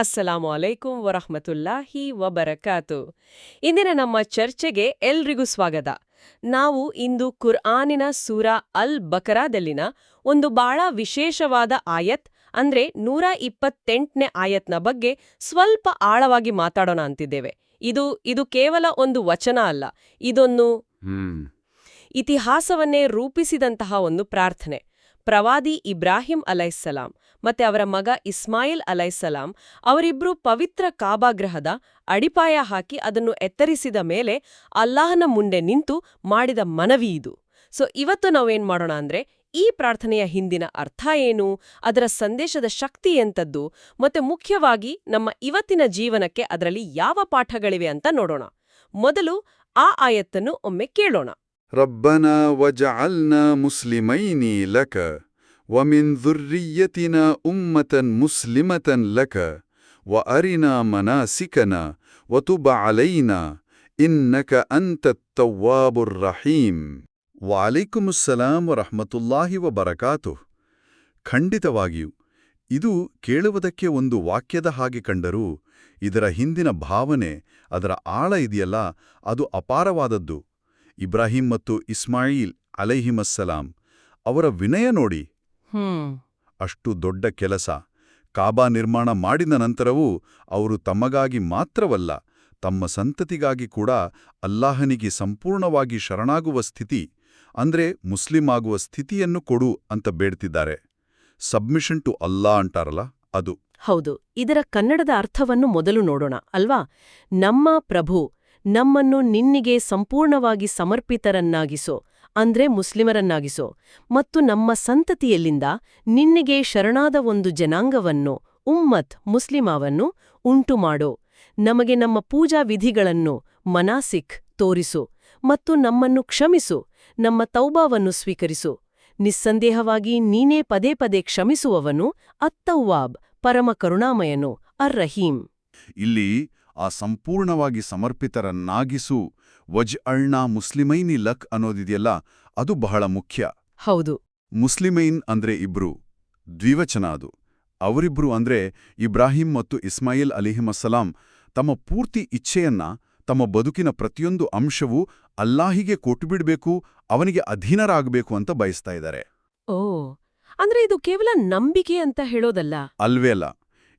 ಅಸ್ಸಲಾಮು ಅಲೈಕುಂ ವರಹಮತುಲ್ಲಾಹಿ ವಬರಕಾತು. ಇಂದಿನ ನಮ್ಮ ಚರ್ಚೆಗೆ ಎಲ್ರಿಗೂ ಸ್ವಾಗತ. ನಾವು ಇಂದು ಕುರ್ಆನಿನ ಸೂರಾ ಅಲ್ ಬಕರಾದಲ್ಲಿನ ಒಂದು ಬಹಳ ವಿಶೇಷವಾದ ಆಯತ್ ಅಂದ್ರೆ ನೂರ ಇಪ್ಪತ್ತೆಂಟನೇ ಆಯತ್ನ ಬಗ್ಗೆ ಸ್ವಲ್ಪ ಆಳವಾಗಿ ಮಾತಾಡೋಣ ಅಂತಿದ್ದೇವೆ. ಇದು ಇದು ಕೇವಲ ಒಂದು ವಚನ ಅಲ್ಲ ಇದೊಂದು ಇತಿಹಾಸವನ್ನೇ ರೂಪಿಸಿದಂತಹ ಒಂದು ಪ್ರಾರ್ಥನೆ. ಪ್ರವಾದಿ ಇಬ್ರಾಹಿಂ ಅಲೈಸಲಾಂ ಮತ್ತೆ ಅವರ ಮಗ ಇಸ್ಮಾಯಿಲ್ ಅಲೈಸಲಾಂ ಅವರಿಬ್ರು ಪವಿತ್ರ ಕಾಬಾಗ್ರಹದ ಅಡಿಪಾಯ ಹಾಕಿ ಅದನ್ನು ಎತ್ತರಿಸಿದ ಮೇಲೆ ಅಲ್ಲಾಹನ ಮುಂದೆ ನಿಂತು ಮಾಡಿದ ಮನವಿ ಇದು. ಸೊ ಇವತ್ತು ನಾವೇನ್ ಮಾಡೋಣ ಅಂದ್ರೆ ಈ ಪ್ರಾರ್ಥನೆಯ ಹಿಂದಿನ ಅರ್ಥ ಏನು, ಅದರ ಸಂದೇಶದ ಶಕ್ತಿ ಎಂಥದ್ದು ಮತ್ತೆ ಮುಖ್ಯವಾಗಿ ನಮ್ಮ ಇವತ್ತಿನ ಜೀವನಕ್ಕೆ ಅದರಲ್ಲಿ ಯಾವ ಪಾಠಗಳಿವೆ ಅಂತ ನೋಡೋಣ. ಮೊದಲು ಆ ಆಯತ್ತನ್ನು ಒಮ್ಮೆ ಕೇಳೋಣ. ربنا وجعلنا مسلمين لك ومن ذريتنا أمة مسلمة لك وأرنا مناسكنا وتب علينا إنك أنت التواب الرحيم وعليكم السلام ورحمة الله وبركاته ಖಂಡಿತವಾಗಿಯೂ ಇದು ಕೇಳುವುದಕ್ಕೆ ಒಂದು ವಾಕ್ಯದ ಹಾಗೆ ಕಂಡರೂ ಇದರ ಹಿಂದಿನ ಭಾವನೆ ಅದರ ಆಳ ಇದೆಯಲ್ಲ ಅದು ಅಪಾರವಾದದ್ದು ಇಬ್ರಾಹಿಂ ಮತ್ತು ಇಸ್ಮಾಯಿಲ್ ಅಲೈಹಿಮಸ್ಸಲಾಂ ಅವರ ವಿನಯ ನೋಡಿ. ಅಷ್ಟು ದೊಡ್ಡ ಕೆಲಸ. ಕಾಬಾ ನಿರ್ಮಾಣ ಮಾಡಿದ ನಂತರವೂ ಅವರು ತಮಗಾಗಿ ಮಾತ್ರವಲ್ಲ ತಮ್ಮ ಸಂತತಿಗಾಗಿ ಕೂಡ ಅಲ್ಲಾಹನಿಗೆ ಸಂಪೂರ್ಣವಾಗಿ ಶರಣಾಗುವ ಸ್ಥಿತಿ ಅಂದ್ರೆ ಮುಸ್ಲಿಂ ಆಗುವ ಸ್ಥಿತಿಯನ್ನು ಕೊಡು ಅಂತ ಬೇಡ್ತಿದ್ದಾರೆ. ಸಬ್ಮಿಷನ್ ಟು ಅಲ್ಲಾ ಅಂಟಾರಲ್ಲ ಅದು. ಹೌದು ಇದರ ಕನ್ನಡದ ಅರ್ಥವನ್ನು ಮೊದಲು ನೋಡೋಣ ಅಲ್ವಾ? ನಮ್ಮ ಪ್ರಭು ನಮ್ಮನ್ನು ನಿನ್ನಿಗೆ ಸಂಪೂರ್ಣವಾಗಿ ಸಮರ್ಪಿತರನ್ನಾಗಿಸೋ, ಅಂದ್ರೆ ಮುಸ್ಲಿಮರನ್ನಾಗಿಸೋ, ಮತ್ತು ನಮ್ಮ ಸಂತತಿಯಲ್ಲಿಂದ ನಿನ್ನಿಗೆ ಶರಣಾದ ಒಂದು ಜನಾಂಗವನ್ನು, ಉಮ್ಮತ್ ಮುಸ್ಲಿಮಾವನ್ನು ಉಂಟುಮಾಡೋ. ನಮಗೆ ನಮ್ಮ ಪೂಜಾ ವಿಧಿಗಳನ್ನು ಮನಾಸಿಕ್ ತೋರಿಸು ಮತ್ತು ನಮ್ಮನ್ನು ಕ್ಷಮಿಸು, ನಮ್ಮ ತೌಬಾವನ್ನು ಸ್ವೀಕರಿಸು. ನಿಸ್ಸಂದೇಹವಾಗಿ ನೀನೇ ಪದೇ ಪದೇ ಕ್ಷಮಿಸುವವನು ಅತ್ತವ್ವಾಬ್ ಪರಮ ಕರುಣಾಮಯನು ಅರ್ರಹೀಂ ಇಲ್ಲಿ ಆ ಸಂಪೂರ್ಣವಾಗಿ ಸಮರ್ಪಿತರನ್ನಾಗಿಸು. ವಜ್ ಅಳ್ನಾ ಮುಸ್ಲಿಮೈನಿ ಲಕ್ ಅನ್ನೋದಿದೆಯಲ್ಲ ಅದು ಬಹಳ ಮುಖ್ಯ. ಹೌದು. ಮುಸ್ಲಿಮೈನ್ ಅಂದ್ರೆ ಇಬ್ರು ದ್ವಿವಚನ ಅದು. ಅವರಿಬ್ರು ಅಂದ್ರೆ ಇಬ್ರಾಹಿಂ ಮತ್ತು ಇಸ್ಮಾಯಿಲ್ ಅಲಿಹಿಮಸ್ಸಲಾಂ. ತಮ್ಮ ಪೂರ್ತಿ ಇಚ್ಛೆಯನ್ನ ತಮ್ಮ ಬದುಕಿನ ಪ್ರತಿಯೊಂದು ಅಂಶವೂ ಅಲ್ಲಾಹಿಗೆ ಕೊಟ್ಟುಬಿಡ್ಬೇಕು ಅವನಿಗೆ ಅಧೀನರಾಗಬೇಕು ಅಂತ ಬಯಸ್ತಾ ಇದ್ದಾರೆ. ಓ ಅಂದ್ರೆ ಇದು ಕೇವಲ ನಂಬಿಕೆ ಅಂತ ಹೇಳೋದಲ್ಲ? ಅಲ್ವೇ ಅಲ್ಲ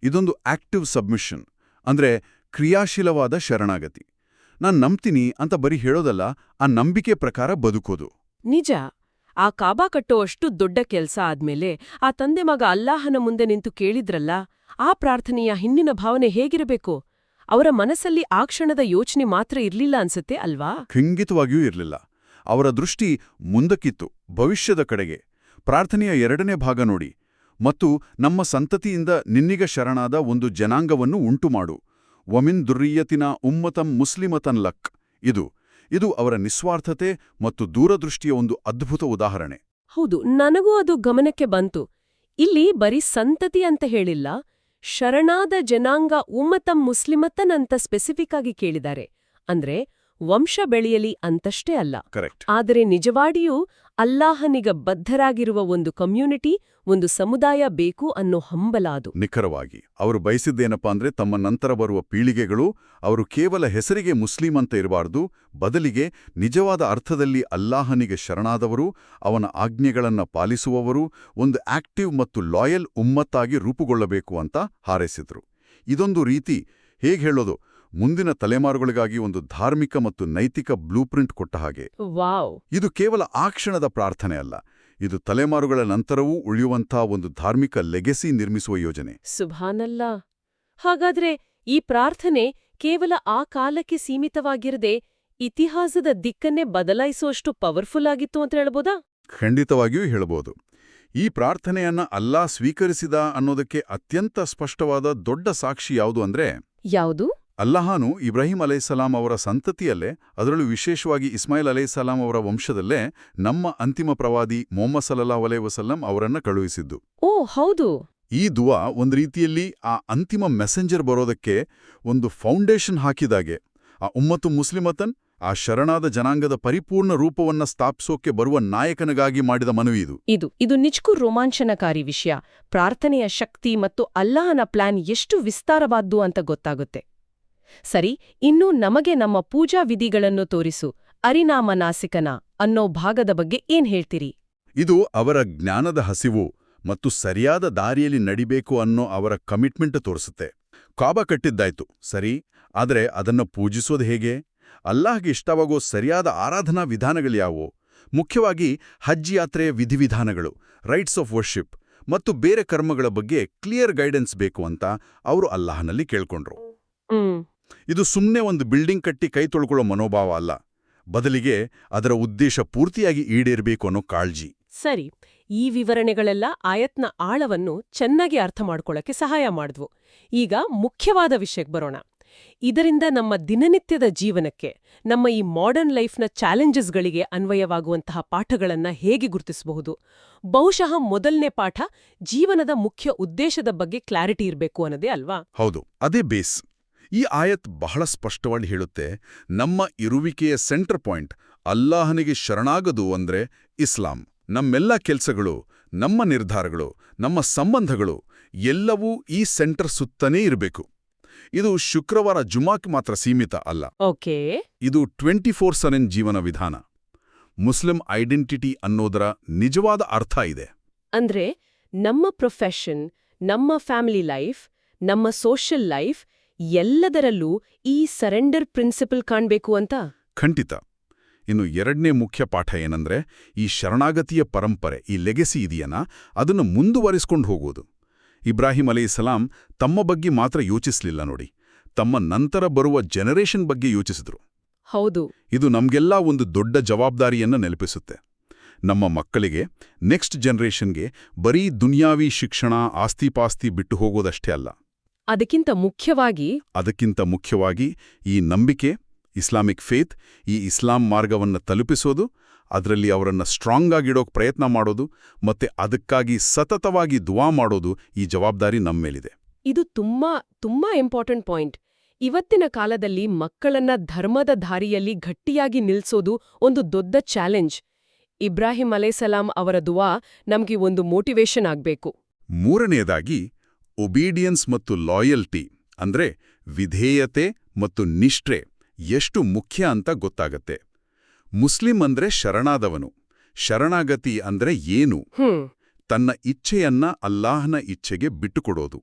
ಇದೊಂದು ಆಕ್ಟಿವ್ ಸಬ್ಮಿಷನ್. ಅಂದ್ರೆ ಕ್ರಿಯಾಶೀಲವಾದ ಶರಣಾಗತಿ. ನಾನ್ ನಂಬ್ತೀನಿ ಅಂತ ಬರೀ ಹೇಳೋದಲ್ಲ ಆ ನಂಬಿಕೆ ಪ್ರಕಾರ ಬದುಕೋದು. ನಿಜ. ಆ ಕಾಬಾ ಕಟ್ಟೋ ಅಷ್ಟು ದೊಡ್ಡ ಕೆಲ್ಸ ಆದ್ಮೇಲೆ ಆ ತಂದೆ ಮಗ ಅಲ್ಲಾಹನ ಮುಂದೆ ನಿಂತು ಕೇಳಿದ್ರಲ್ಲ ಆ ಪ್ರಾರ್ಥನೆಯ ಹಿಂದಿನ ಭಾವನೆ ಹೇಗಿರಬೇಕು? ಅವರ ಮನಸ್ಸಲ್ಲಿ ಆ ಕ್ಷಣದ ಯೋಚನೆ ಮಾತ್ರ ಇರ್ಲಿಲ್ಲ ಅನ್ಸುತ್ತೆ ಅಲ್ವಾ? ಖಂಡಿತವಾಗಿಯೂ ಇರಲಿಲ್ಲ. ಅವರ ದೃಷ್ಟಿ ಮುಂದಕ್ಕಿತ್ತು ಭವಿಷ್ಯದ ಕಡೆಗೆ. ಪ್ರಾರ್ಥನೆಯ ಎರಡನೇ ಭಾಗ ನೋಡಿ. ಮತ್ತು ನಮ್ಮ ಸಂತತಿಯಿಂದ ನಿನ್ನಿಗ ಶರಣಾದ ಒಂದು ಜನಾಂಗವನ್ನು ಉಂಟುಮಾಡು. ವಮಿನ್ ದುರ್ರಿಯತಿನ ಉಮ್ಮತಂ ಮುಸ್ಲಿಮತನ್ ಲಕ್. ಇದು ಇದು ಅವರ ನಿಸ್ವಾರ್ಥತೆ ಮತ್ತು ದೂರದೃಷ್ಟಿಯ ಒಂದು ಅದ್ಭುತ ಉದಾಹರಣೆ. ಹೌದು ನನಗೂ ಅದು ಗಮನಕ್ಕೆ ಬಂತು. ಇಲ್ಲಿ ಬರೀ ಸಂತತಿ ಅಂತ ಹೇಳಿಲ್ಲ ಶರಣಾದ ಜನಾಂಗ ಉಮ್ಮತಂ ಮುಸ್ಲಿಮತನ್ ಅಂತ ಸ್ಪೆಸಿಫಿಕ್ ಆಗಿ ಕೇಳಿದ್ದಾರೆ. ಅಂದ್ರೆ ವಂಶ ಬೆಳೆಯಲಿ ಅಂತಷ್ಟೇ ಅಲ್ಲ. ಕರೆಕ್ಟ್ ಆದರೆ ನಿಜವಾಗಿಯೂ ಅಲ್ಲಾಹನಿಗ ಬದ್ಧರಾಗಿರುವ ಒಂದು ಕಮ್ಯುನಿಟಿ, ಒಂದು ಸಮುದಾಯ ಬೇಕು ಅನ್ನೋ ಹಂಬಲ ಅದು ನಿಖರವಾಗಿ, ಅವರು ಬಯಸಿದ್ದೇನಪ್ಪ ಅಂದ್ರೆ ತಮ್ಮ ನಂತರ ಬರುವ ಪೀಳಿಗೆಗಳು, ಅವರು ಕೇವಲ ಹೆಸರಿಗೆ ಮುಸ್ಲಿಂ ಅಂತ ಇರಬಾರ್ದು, ಬದಲಿಗೆ ನಿಜವಾದ ಅರ್ಥದಲ್ಲಿ ಅಲ್ಲಾಹನಿಗೆ ಶರಣಾದವರು, ಅವನ ಆಜ್ಞೆಗಳನ್ನು ಪಾಲಿಸುವವರು, ಒಂದು ಆಕ್ಟಿವ್ ಮತ್ತು ಲಾಯಲ್ ಉಮ್ಮತ್ತಾಗಿ ರೂಪುಗೊಳ್ಳಬೇಕು ಅಂತ ಹಾರೈಸಿದ್ರು. ಇದೊಂದು ರೀತಿ, ಹೇಗೆ ಹೇಳೋದು? ಮುಂದಿನ ತಲೆಮಾರುಗಳಿಗಾಗಿ ಒಂದು ಧಾರ್ಮಿಕ ಮತ್ತು ನೈತಿಕ ಬ್ಲೂ ಪ್ರಿಂಟ್ ಕೊಟ್ಟ ಹಾಗೆ. ವಾವ್. ಇದು ಕೇವಲ ಆ ಕ್ಷಣದ ಪ್ರಾರ್ಥನೆ ಅಲ್ಲ. ಇದು ತಲೆಮಾರುಗಳ ನಂತರವೂ ಉಳಿಯುವಂತಹ ಒಂದು ಧಾರ್ಮಿಕ ಲೆಗೆಸಿ ನಿರ್ಮಿಸುವ ಯೋಜನೆ. ಸುಭಾನಲ್ಲ. ಹಾಗಾದ್ರೆ ಈ ಪ್ರಾರ್ಥನೆ ಕೇವಲ ಆ ಕಾಲಕ್ಕೆ ಸೀಮಿತವಾಗಿರದೆ ಇತಿಹಾಸದ ದಿಕ್ಕನ್ನೇ ಬದಲಾಯಿಸುವಷ್ಟು ಪವರ್ಫುಲ್ ಆಗಿತ್ತು ಅಂತ ಹೇಳ್ಬೋದಾ? ಖಂಡಿತವಾಗಿಯೂ ಹೇಳಬಹುದು ಈ ಪ್ರಾರ್ಥನೆಯನ್ನ ಅಲ್ಲಾ ಸ್ವೀಕರಿಸಿದ ಅನ್ನೋದಕ್ಕೆ ಅತ್ಯಂತ ಸ್ಪಷ್ಟವಾದ ದೊಡ್ಡ ಸಾಕ್ಷಿ ಯಾವುದು ಅಂದ್ರೆ ಯಾವುದು? ಅಲ್ಲಾಹನು ಇಬ್ರಾಹಿಂ ಅಲೈಸಲಾಂ ಅವರ ಸಂತತಿಯಲ್ಲೇ ಅದರಲ್ಲೂ ವಿಶೇಷವಾಗಿ ಇಸ್ಮಾಯಿಲ್ ಅಲೈಸಲಾಂ ಅವರ ವಂಶದಲ್ಲೇ ನಮ್ಮ ಅಂತಿಮ ಪ್ರವಾದಿ ಮೊಹಮ್ಮದ್ ಸಲ್ಲಲ್ಲಾಹು ಅಲೈ ವಸಲ್ಲಂ ಅವರನ್ನ ಕಳುಹಿಸಿದ್ದು. ಓ ಹೌದು. ಈ ದುವಾ ಒಂದು ರೀತಿಯಲ್ಲಿ ಆ ಅಂತಿಮ ಮೆಸೆಂಜರ್ ಬರೋದಕ್ಕೆ ಒಂದು ಫೌಂಡೇಶನ್ ಹಾಕಿದಾಗೆ. ಆ ಉಮ್ಮತ್ತು ಮುಸ್ಲಿಮತನ್ ಆ ಶರಣಾದ ಜನಾಂಗದ ಪರಿಪೂರ್ಣ ರೂಪವನ್ನ ಸ್ಥಾಪಿಸೋಕೆ ಬರುವ ನಾಯಕನಗಾಗಿ ಮಾಡಿದ ಮನವಿ ಇದು. ಇದು ಇದು ನಿಜಕ್ಕೂ ರೋಮಾಂಚನಕಾರಿ ವಿಷಯ. ಪ್ರಾರ್ಥನೆಯ ಶಕ್ತಿ ಮತ್ತು ಅಲ್ಲಾಹನ ಪ್ಲಾನ್ ಎಷ್ಟು ವಿಸ್ತಾರವಾದ್ದು ಅಂತ ಗೊತ್ತಾಗುತ್ತೆ. ಸರಿ ಇನ್ನು ನಮಗೆ ನಮ್ಮ ಪೂಜಾ ವಿಧಿಗಳನ್ನು ತೋರಿಸು ಅರಿನಾಮ ನಾಸಿಕನ ಅನ್ನೋ ಭಾಗದ ಬಗ್ಗೆ ಏನ್ ಹೇಳ್ತೀರಿ? ಇದು ಅವರ ಜ್ಞಾನದ ಹಸಿವು ಮತ್ತು ಸರಿಯಾದ ದಾರಿಯಲ್ಲಿ ನಡಿಬೇಕು ಅನ್ನೋ ಅವರ ಕಮಿಟ್ಮೆಂಟ್ ತೋರಿಸುತ್ತೆ. ಕಾಬ ಕಟ್ಟಿದ್ದಾಯ್ತು ಸರಿ ಆದರೆ ಅದನ್ನು ಪೂಜಿಸೋದು ಹೇಗೆ? ಅಲ್ಲಾಹ್ಗೆ ಇಷ್ಟವಾಗೋ ಸರಿಯಾದ ಆರಾಧನಾ ವಿಧಾನಗಳ್ಯಾವು ಮುಖ್ಯವಾಗಿ ಹಜ್ ಯಾತ್ರೆಯ ವಿಧಿವಿಧಾನಗಳು ರೈಟ್ಸ್ ಆಫ್ ವರ್ಷಿಪ್ ಮತ್ತು ಬೇರೆ ಕರ್ಮಗಳ ಬಗ್ಗೆ ಕ್ಲಿಯರ್ ಗೈಡೆನ್ಸ್ ಬೇಕು ಅಂತ ಅವರು ಅಲ್ಲಾಹನಲ್ಲಿ ಕೇಳ್ಕೊಂಡ್ರು. ಇದು ಸುಮ್ಮನೆ ಒಂದು ಬಿಲ್ಡಿಂಗ್ ಕಟ್ಟಿ ಕೈ ತೊಳ್ಕೊಳ್ಳೋ ಮನೋಭಾವ ಅಲ್ಲ. ಬದಲಿಗೆ ಅದರ ಉದ್ದೇಶ ಪೂರ್ತಿಯಾಗಿ ಈಡೇರಬೇಕು ಅನ್ನೋ ಕಾಳಜಿ. ಸರಿ ಈ ವಿವರಣೆಗಳೆಲ್ಲ ಆಯತ್ನ ಆಳವನ್ನು ಚೆನ್ನಾಗಿ ಅರ್ಥ ಮಾಡ್ಕೊಳ್ಳೋಕೆ ಸಹಾಯ ಮಾಡಿದ್ವು. ಈಗ ಮುಖ್ಯವಾದ ವಿಷಯಕ್ಕೆ ಬರೋಣ. ಇದರಿಂದ ನಮ್ಮ ದಿನನಿತ್ಯದ ಜೀವನಕ್ಕೆ ನಮ್ಮ ಈ ಮಾಡರ್ನ್ ಲೈಫ್ನ ಚಾಲೆಂಜಸ್ಗಳಿಗೆ ಅನ್ವಯವಾಗುವಂತಹ ಪಾಠಗಳನ್ನ ಹೇಗೆ ಗುರುತಿಸಬಹುದು? ಬಹುಶಃ ಮೊದಲನೇ ಪಾಠ ಜೀವನದ ಮುಖ್ಯ ಉದ್ದೇಶದ ಬಗ್ಗೆ ಕ್ಲಾರಿಟಿ ಇರಬೇಕು ಅನ್ನೋದೇ ಅಲ್ವಾ? ಹೌದು ಅದೇ ಬೇಸ್ ಈ ಆಯತ್ ಬಹಳ ಸ್ಪಷ್ಟವಾಗಿ ಹೇಳುತ್ತೆ ನಮ್ಮ ಇರುವಿಕೆಯ ಸೆಂಟರ್ ಪಾಯಿಂಟ್ ಅಲ್ಲಾಹನಿಗೆ ಶರಣಾಗದು ಅಂದ್ರೆ ಇಸ್ಲಾಂ. ನಮ್ಮೆಲ್ಲ ಕೆಲಸಗಳು ನಮ್ಮ ನಿರ್ಧಾರಗಳು ನಮ್ಮ ಸಂಬಂಧಗಳು ಎಲ್ಲವೂ ಈ ಸೆಂಟರ್ ಸುತ್ತನೇ ಇರಬೇಕು. ಇದು ಶುಕ್ರವಾರ ಜುಮಾಕ್ ಮಾತ್ರ ಸೀಮಿತ ಅಲ್ಲ. ಓಕೆ. ಇದು ಟ್ವೆಂಟಿ ಫೋರ್ ಸೆವೆನ್ ಜೀವನ ವಿಧಾನ. ಮುಸ್ಲಿಂ ಐಡೆಂಟಿಟಿ ಅನ್ನೋದರ ನಿಜವಾದ ಅರ್ಥ ಇದೆ. ಅಂದ್ರೆ ನಮ್ಮ ಪ್ರೊಫೆಷನ್ ನಮ್ಮ ಫ್ಯಾಮಿಲಿ ಲೈಫ್ ನಮ್ಮ ಸೋಷಿಯಲ್ ಲೈಫ್ ಎಲ್ಲದರಲ್ಲೂ ಈ ಸರೆಂಡರ್ ಪ್ರಿನ್ಸಿಪಲ್ ಕಾಣಬೇಕು ಅಂತ? ಖಂಡಿತ. ಇನ್ನು ಎರಡನೇ ಮುಖ್ಯ ಪಾಠ ಏನಂದ್ರೆ ಈ ಶರಣಾಗತಿಯ ಪರಂಪರೆ ಈ ಲೆಗೆಸಿ ಇದೆಯನ? ಅದನ್ನು ಮುಂದುವರಿಸಿಕೊಂಡು ಹೋಗೋದು. ಇಬ್ರಾಹಿಂ ಅಲೈಹಿಸ್ಸಲಾಂ ತಮ್ಮ ಬಗ್ಗೆ ಮಾತ್ರ ಯೋಚಿಸಲಿಲ್ಲ ನೋಡಿ. ತಮ್ಮ ನಂತರ ಬರುವ ಜನರೇಷನ್ ಬಗ್ಗೆ ಯೋಚಿಸಿದ್ರು. ಹೌದು. ಇದು ನಮಗೆಲ್ಲ ಒಂದು ದೊಡ್ಡ ಜವಾಬ್ದಾರಿಯನ್ನ ನೆನಪಿಸುತ್ತೆ. ನಮ್ಮ ಮಕ್ಕಳಿಗೆ ನೆಕ್ಸ್ಟ್ ಜನರೇಷನ್ಗೆ ಬರೀ ದುನಿಯಾವಿ ಶಿಕ್ಷಣ ಆಸ್ತಿಪಾಸ್ತಿ ಬಿಟ್ಟು ಹೋಗೋದಷ್ಟೇ ಅಲ್ಲ. ಅದಕ್ಕಿಂತ ಮುಖ್ಯವಾಗಿ ಅದಕ್ಕಿಂತ ಮುಖ್ಯವಾಗಿ ಈ ನಂಬಿಕೆ ಇಸ್ಲಾಮಿಕ್ ಫೇತ್ ಈ ಇಸ್ಲಾಂ ಮಾರ್ಗವನ್ನು ತಲುಪಿಸೋದು ಅದರಲ್ಲಿ ಅವರನ್ನು ಸ್ಟ್ರಾಂಗ್ ಆಗಿಡೋಕೆ ಪ್ರಯತ್ನ ಮಾಡೋದು ಮತ್ತೆ ಅದಕ್ಕಾಗಿ ಸತತವಾಗಿ ದುವಾ ಮಾಡೋದು ಈ ಜವಾಬ್ದಾರಿ ನಮ್ಮೇಲಿದೆ. ಇದು ತುಂಬಾ ತುಂಬಾ ಇಂಪಾರ್ಟೆಂಟ್ ಪಾಯಿಂಟ್ ಇವತ್ತಿನ ಕಾಲದಲ್ಲಿ ಮಕ್ಕಳನ್ನ ಧರ್ಮದ ದಾರಿಯಲ್ಲಿ ಗಟ್ಟಿಯಾಗಿ ನಿಲ್ಸೋದು ಒಂದು ದೊಡ್ಡ ಚಾಲೆಂಜ್ ಇಬ್ರಾಹಿಂ ಅಲೇಸಲಾಂ ಅವರ ದುವಾ ನಮಗೆ ಒಂದು ಮೋಟಿವೇಶನ್ ಆಗಬೇಕು. ಮೂರನೆಯದಾಗಿ ಒಬೀಡಿಯನ್ಸ್ ಮತ್ತು ಲಾಯಲ್ಟಿ ಅಂದ್ರೆ ವಿಧೇಯತೆ ಮತ್ತು ನಿಷ್ಠೆ ಎಷ್ಟು ಮುಖ್ಯ ಅಂತ ಗೊತ್ತಾಗತ್ತೆ. ಮುಸ್ಲಿಂ ಅಂದ್ರೆ ಶರಣಾದವನು. ಶರಣಾಗತಿ ಅಂದ್ರೆ ಏನು? ತನ್ನ ಇಚ್ಛೆಯನ್ನ ಅಲ್ಲಾಹನ ಇಚ್ಛೆಗೆ ಬಿಟ್ಟುಕೊಡೋದು.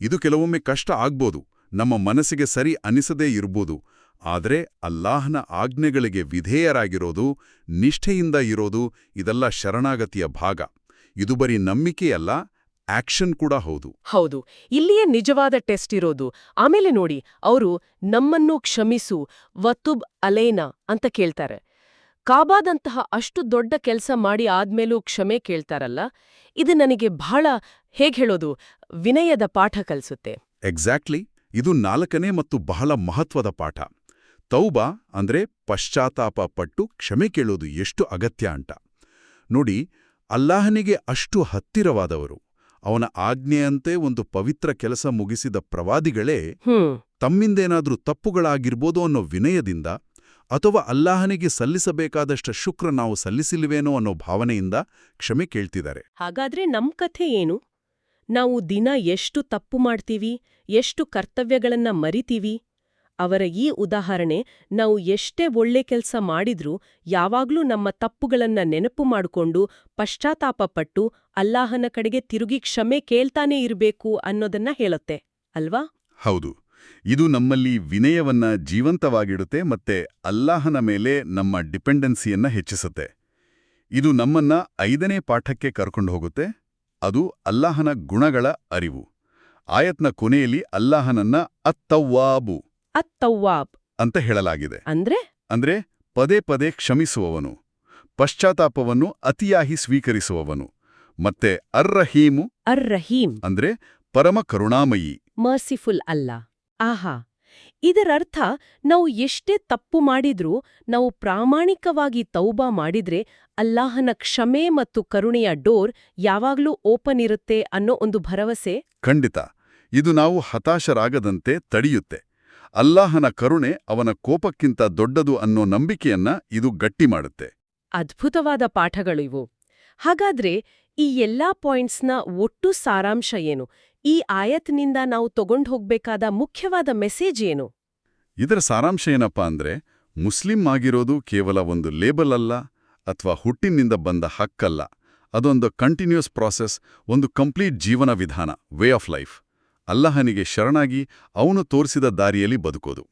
ಇದು ಕೆಲವೊಮ್ಮೆ ಕಷ್ಟ ಆಗ್ಬೋದು ನಮ್ಮ ಮನಸ್ಸಿಗೆ ಸರಿ ಅನಿಸದೇ ಇರ್ಬೋದು ಆದರೆ ಅಲ್ಲಾಹನ ಆಜ್ಞೆಗಳಿಗೆ ವಿಧೇಯರಾಗಿರೋದು ನಿಷ್ಠೆಯಿಂದ ಇರೋದು ಇದೆಲ್ಲ ಶರಣಾಗತಿಯ ಭಾಗ. ಇದು ಬರೀ ನಂಬಿಕೆಯಲ್ಲ ಆಕ್ಷನ್ ಕೂಡ ಹೌದು. ಹೌದು ಇಲ್ಲಿಯೇ ನಿಜವಾದ ಟೆಸ್ಟ್ ಇರೋದು. ಆಮೇಲೆ ನೋಡಿ ಅವರು ನಮ್ಮನ್ನು ಕ್ಷಮಿಸು ವತುಬ್ ಅಲೇನಾ ಅಂತ ಕೇಳ್ತಾರೆ. ಕಾಬಾದಂತಹ ಅಷ್ಟು ದೊಡ್ಡ ಕೆಲಸ ಮಾಡಿ ಆದ್ಮೇಲೂ ಕ್ಷಮೆ ಕೇಳ್ತಾರಲ್ಲ? ಇದು ನನಗೆ ಬಹಳ ಹೇಗೆ ಹೇಳೋದು ವಿನಯದ ಪಾಠ ಕಲಿಸುತ್ತೆ. ಎಕ್ಸಾಕ್ಟ್ಲಿ ಇದು ನಾಲ್ಕನೇ ಮತ್ತು ಬಹಳ ಮಹತ್ವದ ಪಾಠ. ತೌಬಾ ಅಂದ್ರೆ ಪಶ್ಚಾತ್ತಾಪ ಪಟ್ಟು ಕ್ಷಮೆ ಕೇಳೋದು ಎಷ್ಟು ಅಗತ್ಯ ಅಂತ. ನೋಡಿ ಅಲ್ಲಾಹನಿಗೆ ಅಷ್ಟು ಹತ್ತಿರವಾದವರು. ಅವನ ಆಜ್ಞೆಯಂತೆ ಒಂದು ಪವಿತ್ರ ಕೆಲಸ ಮುಗಿಸಿದ ಪ್ರವಾದಿಗಳೇ ತಮ್ಮಿಂದೇನಾದ್ರೂ ತಪ್ಪುಗಳಾಗಿರ್ಬೋದು ಅನ್ನೋ ವಿನಯದಿಂದ ಅಥವಾ ಅಲ್ಲಾಹನಿಗೆ ಸಲ್ಲಿಸಬೇಕಾದಷ್ಟ ಶುಕ್ರ ನಾವು ಸಲ್ಲಿಸಿಲ್ವೇನೋ ಅನ್ನೋ ಭಾವನೆಯಿಂದ ಕ್ಷಮೆ ಕೇಳ್ತಿದ್ದಾರೆ. ಹಾಗಾದ್ರೆ ನಮ್ ಕಥೆ ಏನು? ನಾವು ದಿನ ಎಷ್ಟು ತಪ್ಪು ಮಾಡ್ತೀವಿ ಎಷ್ಟು ಕರ್ತವ್ಯಗಳನ್ನ ಮರಿತೀವಿ? ಅವರ ಈ ಉದಾಹರಣೆ ನಾವು ಎಷ್ಟೇ ಒಳ್ಳೆ ಕೆಲಸ ಮಾಡಿದ್ರೂ ಯಾವಾಗ್ಲೂ ನಮ್ಮ ತಪ್ಪುಗಳನ್ನ ನೆನಪು ಮಾಡಿಕೊಂಡು ಪಶ್ಚಾತ್ತಾಪಪಟ್ಟು ಅಲ್ಲಾಹನ ಕಡೆಗೆ ತಿರುಗಿ ಕ್ಷಮೆ ಕೇಳ್ತಾನೇ ಇರಬೇಕು ಅನ್ನೋದನ್ನ ಹೇಳುತ್ತೆ, ಅಲ್ವಾ? ಹೌದು. ಇದು ನಮ್ಮಲ್ಲಿ ವಿನಯವನ್ನ ಜೀವಂತವಾಗಿಡುತ್ತೆ ಮತ್ತೆ ಅಲ್ಲಾಹನ ಮೇಲೆ ನಮ್ಮ ಡಿಪೆಂಡೆನ್ಸಿಯನ್ನ ಹೆಚ್ಚಿಸುತ್ತೆ. ಇದು ನಮ್ಮನ್ನ ಐದನೇ ಪಾಠಕ್ಕೆ ಕರ್ಕೊಂಡು ಹೋಗುತ್ತೆ. ಅದು ಅಲ್ಲಾಹನ ಗುಣಗಳ ಅರಿವು. ಆಯತ್ನ ಕೊನೆಯಲ್ಲಿ ಅಲ್ಲಾಹನನ್ನ ಅತ್ತವ್ವಾಬು. ಅತ್ತವ್ವಾಬ್ ಅಂತ ಹೇಳಲಾಗಿದೆ. ಅಂದ್ರೆ? ಅಂದ್ರೆ ಪದೇ ಪದೇ ಕ್ಷಮಿಸುವವನು ಪಶ್ಚಾತ್ತಾಪವನ್ನು ಅತಿಯಾಗಿ ಸ್ವೀಕರಿಸುವವನು. ಮತ್ತೆ ಅರ್ರಹೀಮು ಅರ್ ರಹೀಂ ಅಂದ್ರೆ ಪರಮ ಕರುಣಾಮಯಿ. ಮರ್ಸಿಫುಲ್ ಅಲ್ಲ. ಆಹಾ. ಇದರರ್ಥ ನಾವು ಎಷ್ಟೇ ತಪ್ಪು ಮಾಡಿದ್ರೂ ನಾವು ಪ್ರಾಮಾಣಿಕವಾಗಿ ತೌಬಾ ಮಾಡಿದ್ರೆ ಅಲ್ಲಾಹನ ಕ್ಷಮೆ ಮತ್ತು ಕರುಣೆಯ ಡೋರ್ ಯಾವಾಗ್ಲೂ ಓಪನ್ ಇರುತ್ತೆ ಅನ್ನೋ ಒಂದು ಭರವಸೆ? ಖಂಡಿತ. ಇದು ನಾವು ಹತಾಶರಾಗದಂತೆ ತಡೆಯುತ್ತೆ. ಅಲ್ಲಾಹನ ಕರುಣೆ ಅವನ ಕೋಪಕ್ಕಿಂತ ದೊಡ್ಡದು ಅನ್ನೋ ನಂಬಿಕೆಯನ್ನ ಇದು ಗಟ್ಟಿ ಮಾಡುತ್ತೆ. ಅದ್ಭುತವಾದ ಪಾಠಗಳು ಇವು. ಹಾಗಾದ್ರೆ ಈ ಎಲ್ಲಾ ಪಾಯಿಂಟ್ಸ್ನ ಒಟ್ಟು ಸಾರಾಂಶ ಏನು? ಈ ಆಯತ್ನಿಂದ ನಾವು ತಗೊಂಡು ಹೋಗ್ಬೇಕಾದ ಮುಖ್ಯವಾದ ಮೆಸೇಜ್ ಏನು? ಇದರ ಸಾರಾಂಶ ಏನಪ್ಪಾ ಅಂದ್ರೆ ಮುಸ್ಲಿಂ ಆಗಿರೋದು ಕೇವಲ ಒಂದು ಲೇಬಲ್ ಅಲ್ಲ ಅಥವಾ ಹುಟ್ಟಿನಿಂದ ಬಂದ ಹಕ್ಕಲ್ಲ. ಅದೊಂದು ಕಂಟಿನ್ಯೂಸ್ ಪ್ರಾಸೆಸ್ ಒಂದು ಕಂಪ್ಲೀಟ್ ಜೀವನ ವಿಧಾನ ವೇ ಆಫ್ ಲೈಫ್. ಅಲ್ಲಹನಿಗೆ ಶರಣಾಗಿ ಅವನು ತೋರಿಸಿದ ದಾರಿಯಲ್ಲಿ ಬದುಕೋದು.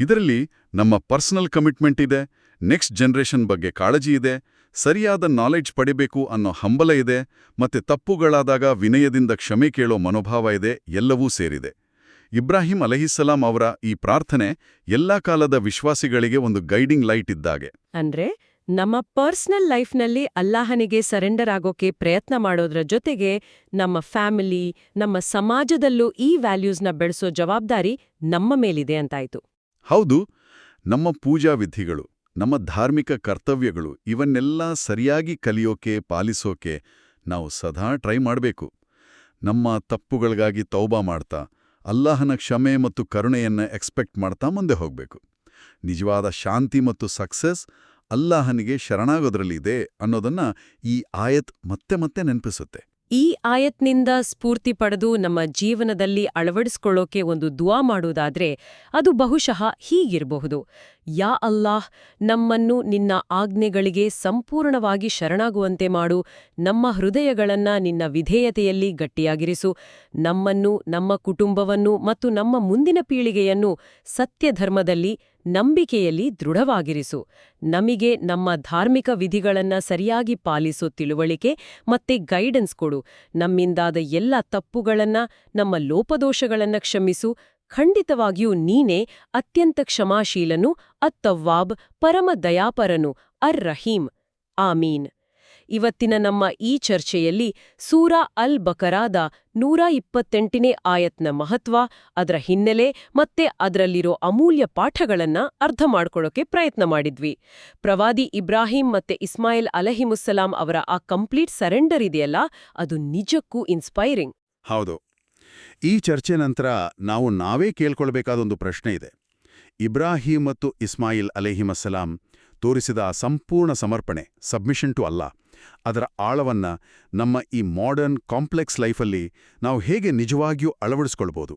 ಇದರಲ್ಲಿ ನಮ್ಮ ಪರ್ಸನಲ್ ಕಮಿಟ್ಮೆಂಟ್ ಇದೆ ನೆಕ್ಸ್ಟ್ ಜನರೇಷನ್ ಬಗ್ಗೆ ಕಾಳಜಿ ಇದೆ ಸರಿಯಾದ ನಾಲೆಡ್ಜ್ ಪಡಿಬೇಕು ಅನ್ನೋ ಹಂಬಲ ಇದೆ ಮತ್ತೆ ತಪ್ಪುಗಳಾದಾಗ ವಿನಯದಿಂದ ಕ್ಷಮೆ ಕೇಳೋ ಮನೋಭಾವ ಇದೆ ಎಲ್ಲವೂ ಸೇರಿದೆ. ಇಬ್ರಾಹಿಂ ಅಲಹಿಸಲಾಂ ಅವರ ಈ ಪ್ರಾರ್ಥನೆ ಎಲ್ಲಾ ಕಾಲದ ವಿಶ್ವಾಸಿಗಳಿಗೆ ಒಂದು ಗೈಡಿಂಗ್ ಲೈಟ್ ಇದ್ದಾಗೆ. ಅಂದ್ರೆ ನಮ್ಮ ಪರ್ಸನಲ್ ಲೈಫ್ನಲ್ಲಿ ಅಲ್ಲಾಹನಿಗೆ ಸರೆಂಡರ್ ಆಗೋಕೆ ಪ್ರಯತ್ನ ಮಾಡೋದ್ರ ಜೊತೆಗೆ ನಮ್ಮ ಫ್ಯಾಮಿಲಿ, ನಮ್ಮ ಸಮಾಜದಲ್ಲೂ ಈ ವ್ಯಾಲ್ಯೂಸ್ನ ಬೆಳೆಸೋ ಜವಾಬ್ದಾರಿ ನಮ್ಮ ಮೇಲಿದೆ ಅಂತಾಯ್ತು. ಹೌದು, ನಮ್ಮ ಪೂಜಾ ವಿಧಿಗಳು, ನಮ್ಮ ಧಾರ್ಮಿಕ ಕರ್ತವ್ಯಗಳು ಇವನ್ನೆಲ್ಲ ಸರಿಯಾಗಿ ಕಲಿಯೋಕೆ, ಪಾಲಿಸೋಕೆ ನಾವು ಸದಾ ಟ್ರೈ ಮಾಡಬೇಕು. ನಮ್ಮ ತಪ್ಪುಗಳಿಗಾಗಿ ತೌಬಾ ಮಾಡ್ತಾ, ಅಲ್ಲಾಹನ ಕ್ಷಮೆ ಮತ್ತು ಕರುಣೆಯನ್ನು ಎಕ್ಸ್ಪೆಕ್ಟ್ ಮಾಡ್ತಾ ಮುಂದೆ ಹೋಗಬೇಕು. ನಿಜವಾದ ಶಾಂತಿ ಮತ್ತು ಸಕ್ಸಸ್ ಅಲ್ಲಾಹನಿಗೆ ಶರಣಾಗೋದ್ರಲ್ಲಿದೆ ಅನ್ನೋದನ್ನ ಈ ಆಯತ್ ಮತ್ತೆ ಮತ್ತೆ ನೆನಪಿಸುತ್ತೆ. ಈ ಆಯತ್ನಿಂದ ಸ್ಫೂರ್ತಿ ಪಡೆದು ನಮ್ಮ ಜೀವನದಲ್ಲಿ ಅಳವಡಿಸ್ಕೊಳ್ಳೋಕೆ ಒಂದು ದುವಾ ಮಾಡುವುದಾದ್ರೆ ಅದು ಬಹುಶಃ ಹೀಗಿರಬಹುದು. ಯಾ ಅಲ್ಲಾಹ್, ನಮ್ಮನ್ನು ನಿನ್ನ ಆಜ್ಞೆಗಳಿಗೆ ಸಂಪೂರ್ಣವಾಗಿ ಶರಣಾಗುವಂತೆ ಮಾಡು. ನಮ್ಮ ಹೃದಯಗಳನ್ನ ನಿನ್ನ ವಿಧೇಯತೆಯಲ್ಲಿ ಗಟ್ಟಿಯಾಗಿರಿಸು. ನಮ್ಮನ್ನು, ನಮ್ಮ ಕುಟುಂಬವನ್ನು ಮತ್ತು ನಮ್ಮ ಮುಂದಿನ ಪೀಳಿಗೆಯನ್ನು ಸತ್ಯಧರ್ಮದಲ್ಲಿ, ನಂಬಿಕೆಯಲ್ಲಿ ದೃಢವಾಗಿರಿಸು. ನಮಿಗೆ ನಮ್ಮ ಧಾರ್ಮಿಕ ವಿಧಿಗಳನ್ನ ಸರಿಯಾಗಿ ಪಾಲಿಸೋ ತಿಳುವಳಿಕೆ ಮತ್ತೆ ಗೈಡೆನ್ಸ್ ಕೊಡು. ನಮ್ಮಿಂದಾದ ಎಲ್ಲ ತಪ್ಪುಗಳನ್ನ, ನಮ್ಮ ಲೋಪದೋಷಗಳನ್ನ ಕ್ಷಮಿಸು. ಖಂಡಿತವಾಗಿಯೂ ನೀನೇ ಅತ್ಯಂತ ಕ್ಷಮಾಶೀಲನು, ಅತ್ತವ್ವಾಬ್ ಪರಮ ದಯಾಪರನು ಅರ್ ರಹೀಂ ಆಮೀನ್. ಇವತ್ತಿನ ನಮ್ಮ ಈ ಚರ್ಚೆಯಲ್ಲಿ ಸೂರಾ ಅಲ್ ಬಕರಾದ ನೂರ ಇಪ್ಪತ್ತೆಂಟನೇ ಆಯತ್ನ ಮಹತ್ವ, ಅದರ ಹಿನ್ನೆಲೆ ಮತ್ತೆ ಅದರಲ್ಲಿರೋ ಅಮೂಲ್ಯ ಪಾಠಗಳನ್ನ ಅರ್ಥ ಮಾಡ್ಕೊಳ್ಳೋಕೆ ಪ್ರಯತ್ನ ಮಾಡಿದ್ವಿ. ಪ್ರವಾದಿ ಇಬ್ರಾಹಿಂ ಮತ್ತೆ ಇಸ್ಮಾಯಿಲ್ ಅಲಹಿಮುಸ್ಸಲಾಂ ಅವರ ಆ ಕಂಪ್ಲೀಟ್ ಸರೆಂಡರ್ ಇದೆಯಲ್ಲ, ಅದು ನಿಜಕ್ಕೂ ಇನ್ಸ್ಪೈರಿಂಗ್. ಹೌದು. ಈ ಚರ್ಚೆ ನಂತರ ನಾವು ನಾವೇ ಕೇಳ್ಕೊಳ್ಬೇಕಾದೊಂದು ಪ್ರಶ್ನೆ ಇದೆ. ಇಬ್ರಾಹಿಂ ಮತ್ತು ಇಸ್ಮಾಯಿಲ್ ಅಲೆಹಿಮಸ್ಸಲಾಂ ತೋರಿಸಿದ ಆ ಸಂಪೂರ್ಣ ಸಮರ್ಪಣೆ ಸಬ್ಮಿಷನ್ ಟು ಅಲ್ಲ ಅದರ ಆಳವನ್ನ ನಮ್ಮ ಈ ಮಾಡರ್ನ್ ಕಾಂಪ್ಲೆಕ್ಸ್ ಲೈಫಲ್ಲಿ ನಾವು ಹೇಗೆ ನಿಜವಾಗಿಯೂ ಅಳವಡಿಸ್ಕೊಳ್ಬೋದು.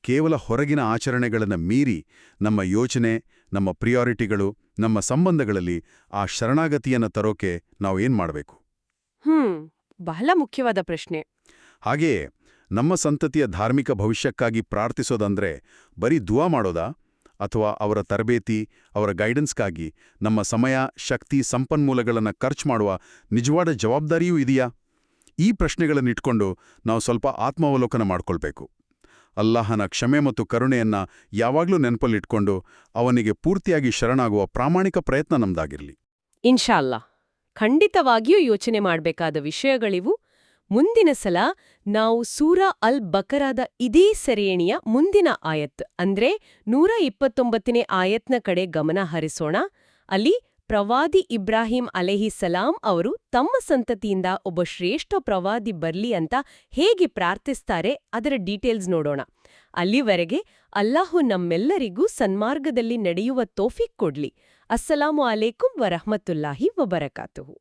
ಕೇವಲ ಹೊರಗಿನ ಆಚರಣೆಗಳನ್ನು ಮೀರಿ ನಮ್ಮ ಯೋಚನೆ ನಮ್ಮ ಪ್ರಿಯಾರಿಟಿಗಳು ನಮ್ಮ ಸಂಬಂಧಗಳಲ್ಲಿ ಆ ಶರಣಾಗತಿಯನ್ನು ತರೋಕೆ ನಾವು ಏನ್ ಮಾಡಬೇಕು? ಹ್ಮ್ ಬಹಳ ಮುಖ್ಯವಾದ ಪ್ರಶ್ನೆ. ಹಾಗೆಯೇ ನಮ್ಮ ಸಂತತಿಯ ಧಾರ್ಮಿಕ ಭವಿಷ್ಯಕ್ಕಾಗಿ ಪ್ರಾರ್ಥಿಸೋದಂದ್ರೆ ಬರೀ ದುವಾ ಮಾಡೋದಾ? ಅಥವಾ ಅವರ ತರಬೇತಿ, ಅವರ ಗೈಡೆನ್ಸ್ಗಾಗಿ ನಮ್ಮ ಸಮಯ, ಶಕ್ತಿ, ಸಂಪನ್ಮೂಲಗಳನ್ನು ಖರ್ಚು ಮಾಡುವ ನಿಜವಾದ ಜವಾಬ್ದಾರಿಯೂ ಇದೆಯಾ? ಈ ಪ್ರಶ್ನೆಗಳನ್ನಿಟ್ಕೊಂಡು ನಾವು ಸ್ವಲ್ಪ ಆತ್ಮಾವಲೋಕನ ಮಾಡಿಕೊಳ್ಬೇಕು. ಅಲ್ಲಾಹನ ಕ್ಷಮೆ ಮತ್ತು ಕರುಣೆಯನ್ನು ಯಾವಾಗಲೂ ನೆನಪಲ್ಲಿಟ್ಕೊಂಡು ಅವನಿಗೆ ಪೂರ್ತಿಯಾಗಿ ಶರಣಾಗುವ ಪ್ರಾಮಾಣಿಕ ಪ್ರಯತ್ನ ನಮ್ದಾಗಿರಲಿ. ಇನ್ಶಾಲ್ಲ ಖಂಡಿತವಾಗಿಯೂ ಯೋಚನೆ ಮಾಡಬೇಕಾದ ವಿಷಯಗಳಿವು ಮುಂದಿನ ಸಲ ನಾವು ಸೂರಾ ಅಲ್ ಬಕರಾದ ಇದೇ ಸೆರೆಯಣಿಯ ಮುಂದಿನ ಆಯತ್, ಅಂದ್ರೆ ನೂರ ಇಪ್ಪತ್ತೊಂಬತ್ತನೇ ಆಯತ್ನ ಕಡೆ ಗಮನ ಹರಿಸೋಣ. ಅಲ್ಲಿ ಪ್ರವಾದಿ ಇಬ್ರಾಹಿಂ ಅಲೆಹಿ ಸಲಾಂ ಅವರು ತಮ್ಮ ಸಂತತಿಯಿಂದ ಒಬ್ಬ ಶ್ರೇಷ್ಠ ಪ್ರವಾದಿ ಬರ್ಲಿ ಅಂತ ಹೇಗೆ ಪ್ರಾರ್ಥಿಸ್ತಾರೆ ಅದರ ಡೀಟೇಲ್ಸ್ ನೋಡೋಣ. ಅಲ್ಲಿವರೆಗೆ ಅಲ್ಲಾಹು ನಮ್ಮೆಲ್ಲರಿಗೂ ಸನ್ಮಾರ್ಗದಲ್ಲಿ ನಡೆಯುವ ತೋಫಿಕ್ ಕೊಡ್ಲಿ. ಅಸ್ಸಲಾಮು ಅಲೇಕುಂ ವರಹಮತುಲ್ಲಾಹಿ ವಬರಕಾತುಹು.